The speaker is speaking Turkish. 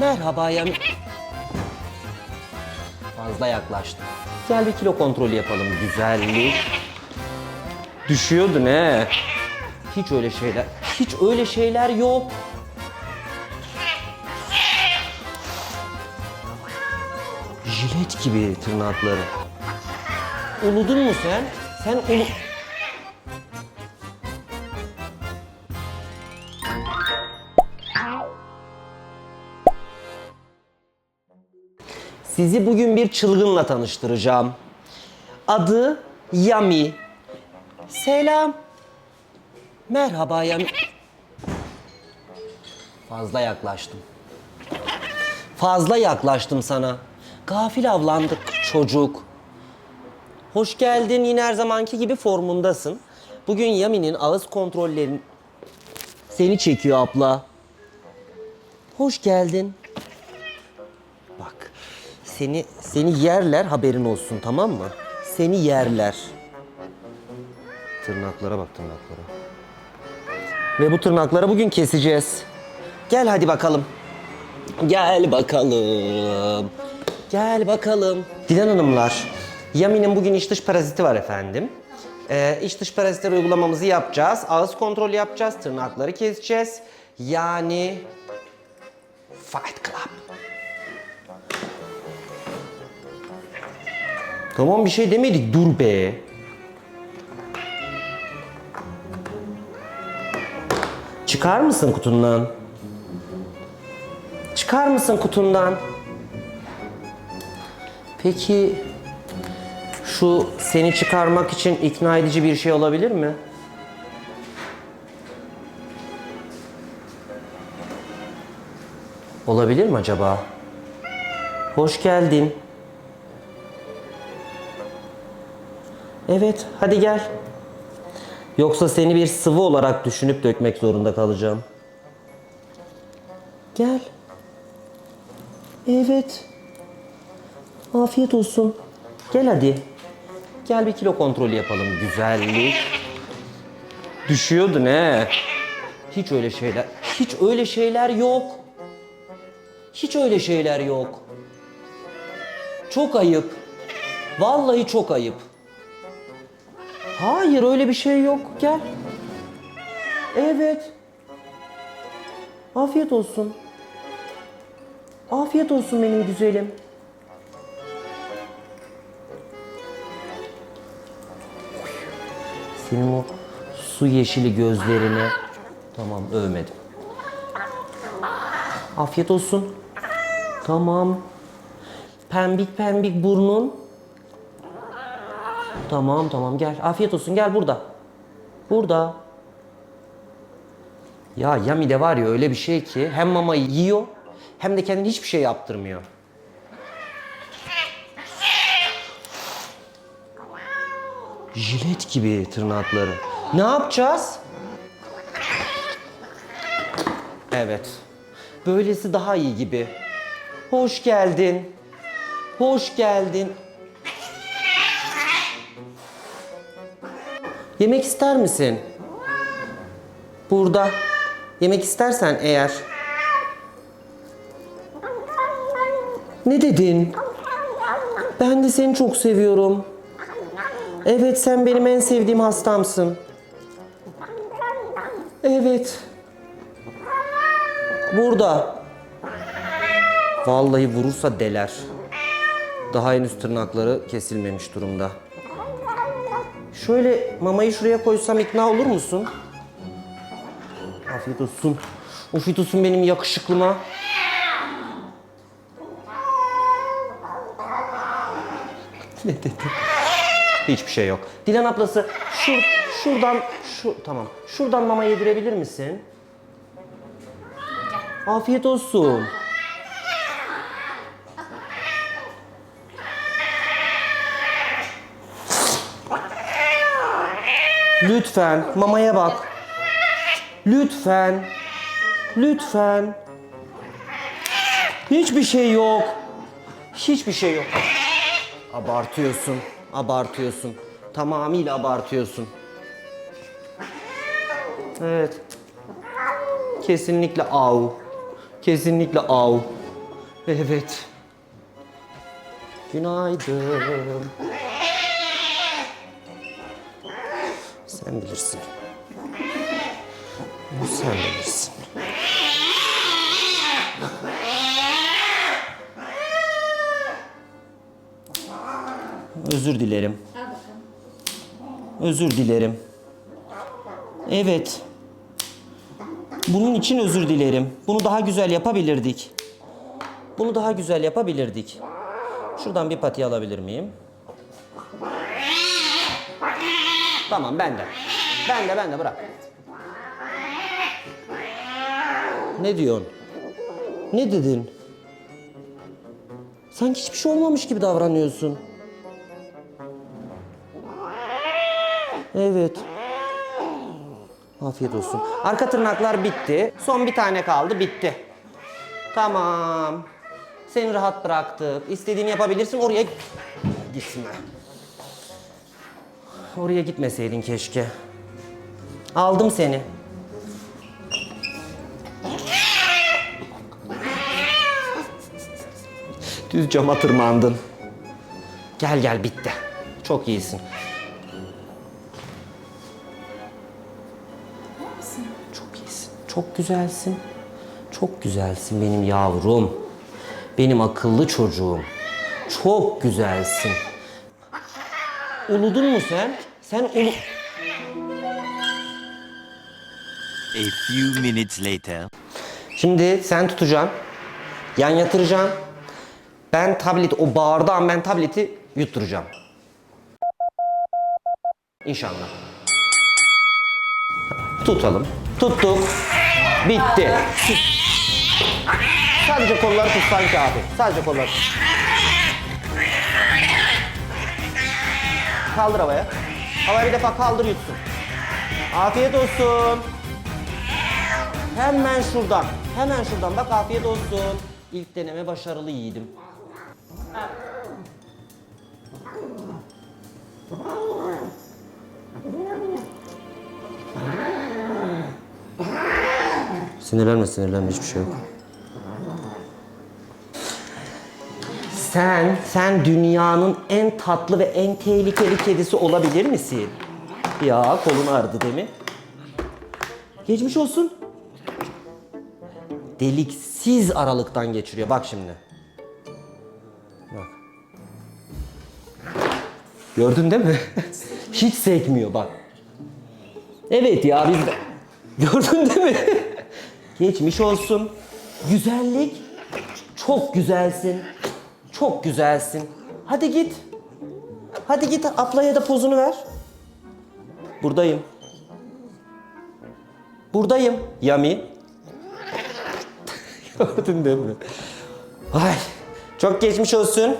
Merhaba Yami. Fazla yaklaştım. Gel bir kilo kontrolü yapalım. Güzellik. Düşüyordu ne? Hiç öyle şeyler, hiç öyle şeyler yok. Jilet gibi tırnakları. Uludun mu sen? Sen ulu... Sizi bugün bir çılgınla tanıştıracağım. Adı Yami. Selam. Merhaba Yami. Fazla yaklaştım. Fazla yaklaştım sana. Gafil avlandık çocuk. Hoş geldin. Yine her zamanki gibi formundasın. Bugün Yami'nin ağız kontrollerin seni çekiyor abla. Hoş geldin. Bak. Seni seni yerler haberin olsun tamam mı? Seni yerler. Tırnaklara bak tırnaklara. Ve bu tırnakları bugün keseceğiz. Gel hadi bakalım. Gel bakalım. Gel bakalım. Dilan Hanımlar, Yami'nin bugün iç dış paraziti var efendim. Ee, iç dış parazitler uygulamamızı yapacağız. Ağız kontrolü yapacağız. Tırnakları keseceğiz. Yani Fight Club. Tamam bir şey demedik. Dur be. Çıkar mısın kutundan? Çıkar mısın kutundan? Peki şu seni çıkarmak için ikna edici bir şey olabilir mi? Olabilir mi acaba? Hoş geldin. Evet, hadi gel. Yoksa seni bir sıvı olarak düşünüp dökmek zorunda kalacağım. Gel. Evet. Afiyet olsun. Gel hadi. Gel bir kilo kontrolü yapalım. Güzellik. Düşüyordu ne? Hiç öyle şeyler, hiç öyle şeyler yok. Hiç öyle şeyler yok. Çok ayıp. Vallahi çok ayıp. Hayır öyle bir şey yok. Gel. Evet. Afiyet olsun. Afiyet olsun benim güzelim. Senin o su yeşili gözlerine tamam övmedim. Afiyet olsun. Tamam. Pembik pembik burnun. Tamam tamam gel. Afiyet olsun gel burada. Burada. Ya Yami'de var ya öyle bir şey ki hem mamayı yiyor hem de kendine hiçbir şey yaptırmıyor. Jilet gibi tırnakları. Ne yapacağız? Evet. Böylesi daha iyi gibi. Hoş geldin. Hoş geldin. Yemek ister misin? Burada. Yemek istersen eğer. Ne dedin? Ben de seni çok seviyorum. Evet sen benim en sevdiğim hastamsın. Evet. Burada. Vallahi vurursa deler. Daha henüz tırnakları kesilmemiş durumda. Şöyle mamayı şuraya koysam ikna olur musun? Afiyet olsun. Afiyet olsun benim yakışıklıma. ne dedi? Hiçbir şey yok. Dilan ablası şur, şuradan şu tamam. Şuradan mama yedirebilir misin? Afiyet olsun. Lütfen mamaya bak. Lütfen. Lütfen. Hiçbir şey yok. Hiçbir şey yok. Abartıyorsun. Abartıyorsun. Tamamıyla abartıyorsun. Evet. Kesinlikle av. Kesinlikle av. Evet. Günaydın. Sen bilirsin. Sen bilirsin. Özür dilerim. Özür dilerim. Evet. Bunun için özür dilerim. Bunu daha güzel yapabilirdik. Bunu daha güzel yapabilirdik. Şuradan bir pati alabilir miyim? Tamam ben de. Ben de ben de bırak. Ne diyorsun? Ne dedin? Sanki hiçbir şey olmamış gibi davranıyorsun. Evet. Afiyet olsun. Arka tırnaklar bitti. Son bir tane kaldı, bitti. Tamam. Seni rahat bıraktık. İstediğini yapabilirsin. Oraya gitme. Oraya gitmeseydin keşke. Aldım seni. Düz cama tırmandın. Gel gel bitti. Çok iyisin. Çok iyisin. Çok güzelsin. Çok güzelsin benim yavrum. Benim akıllı çocuğum. Çok güzelsin. Uludun mu sen? Sen ulu... A few minutes later. Şimdi sen tutacaksın. Yan yatıracaksın. Ben tablet, o bağırdığı an ben tableti yutturacağım. İnşallah. Tutalım. Tuttuk. Bitti. Sadece kolları tutsan kafi. Sadece kolları tut. Kaldır havaya. Havaya bir defa kaldır yutsun. Afiyet olsun. Hemen şuradan. Hemen şuradan. Bak afiyet olsun. İlk deneme başarılı yiğidim. Sinirlenme sinirlenme hiçbir şey yok. Sen, sen dünyanın en tatlı ve en tehlikeli kedisi olabilir misin? Ya kolun ağrıdı değil mi? Geçmiş olsun. Deliksiz aralıktan geçiriyor. Bak şimdi. Bak. Gördün değil mi? Hiç sekmiyor bak. Evet ya biz de. Gördün değil mi? Geçmiş olsun. Güzellik. Çok güzelsin. Çok güzelsin. Hadi git. Hadi git ablaya da pozunu ver. Buradayım. Buradayım. Yami. Gördün değil mi? Ay, çok geçmiş olsun.